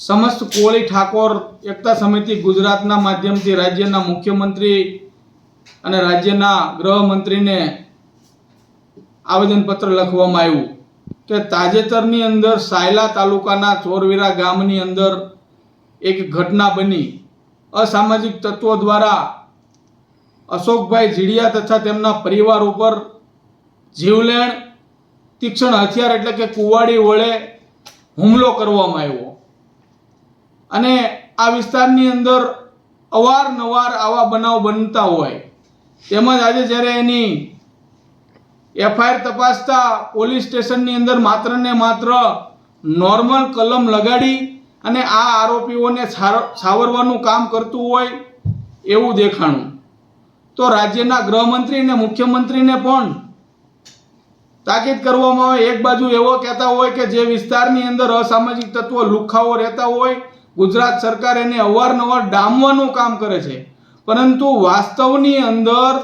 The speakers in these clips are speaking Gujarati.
સમસ્ત કોળી ઠાકોર એકતા સમિતિ ગુજરાતના માધ્યમથી રાજ્યના મુખ્યમંત્રી અને રાજ્યના ગૃહમંત્રીને આવેદનપત્ર લખવામાં આવ્યું કે તાજેતરની અંદર સાયલા તાલુકાના ચોરવીરા ગામની અંદર એક ઘટના બની. અસામાજિક તત્વો દ્વારા અશોકભાઈ જીડિયા તથા તેમના પરિવાર ઉપર જીવલેણ તીક્ષ્ણ હથિયાર એટલે કે કુવાડી વડે હુમલો કરવામાં આવ્યો. અને આ વિસ્તારની અંદર અવારનવાર આવા બનાવ બનતા હોય. તેમજ આજે જ્યારે એની એફઆઈઆર તપાસતા પોલીસ સ્ટેશનની અંદર માત્ર ને માત્ર નોર્મલ કલમ લગાડી અને આ આરોપીઓને સાવરવાનું કામ કરતું હોય એવું દેખાણું. તો રાજ્યના ગૃહમંત્રી અને મુખ્યમંત્રીને પણ તાકીદ કરવામાં આવે. એક બાજુ એવો કહેતા હોય કે જે વિસ્તારની અંદર અસામાજિક તત્વો લુખાઓ રહેતા હોય ગુજરાત સરકાર એને અવારનવાર ડામવાનું કામ કરે છે. પરંતુ વાસ્તવની અંદર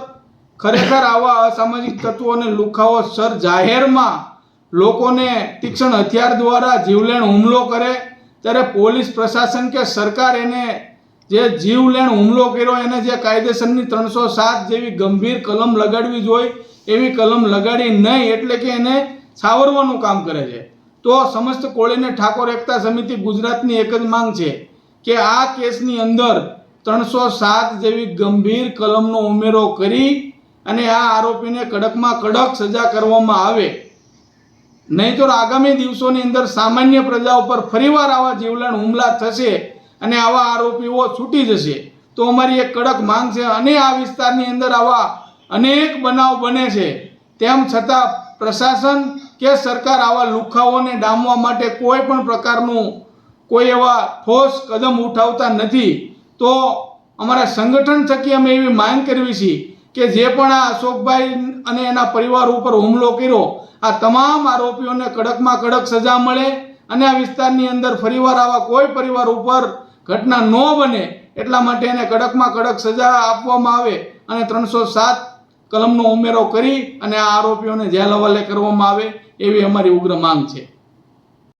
ખરેખર આવા અસામાજિક તત્વો અને લુખાઓ સર જાહેરમાં લોકોને તીક્ષ્ણ હથિયાર દ્વારા જીવલેણ હુમલો કરે, ત્યારે પોલીસ પ્રશાસન કે સરકાર એને જે જીવલેણ હુમલો કર્યો, એને જે કાયદેસરની ત્રણસો સાત જેવી ગંભીર કલમ લગાડવી જોઈએ એવી કલમ લગાડી નહીં, એટલે કે એને સાવરવાનું કામ કરે છે. તો સમસ્ત કોળીને ઠાકોર એકતા સમિતિ ગુજરાતની એક જ માંગ છે કે આ કેસની અંદર ત્રણસો સાત જેવી ગંભીર કલમનો ઉમેરો કરી અને આ આરોપીને કડકમાં કડક સજા કરવામાં આવે. નહીં તો આગામી દિવસોની અંદર સામાન્ય પ્રજા ઉપર ફરીવાર આવા જીવલેણ હુમલા થશે અને આવા આરોપીઓ છૂટી જશે. તો અમારી એક કડક માંગ છે અને આ વિસ્તારની અંદર આવા અનેક બનાવ બને છે. તેમ છતાં પ્રશાસન કે સરકાર આવા લુખાઓને ડામવા માટે કોઈ પણ પ્રકારનું કોઈ એવા ઠોસ કદમ ઉઠાવતા નથી. તો અમારા સંગઠન થકી અમે એવી માંગ કરવી છીએ કે જે પણ આ અશોકભાઈ અને એના પરિવાર ઉપર હુમલો કર્યો, આ તમામ આરોપીઓને કડકમાં કડક સજા મળે અને આ વિસ્તારની અંદર ફરીવાર આવા કોઈ પરિવાર ઉપર ઘટના ન બને એટલા માટે એને કડકમાં કડક સજા આપવામાં આવે અને ત્રણસો સાત કલમનો ઉમેરો કરી અને આ આરોપીઓને જેલ હવાલે કરવામાં આવે એવી અમારી ઉગ્ર માંગ છે.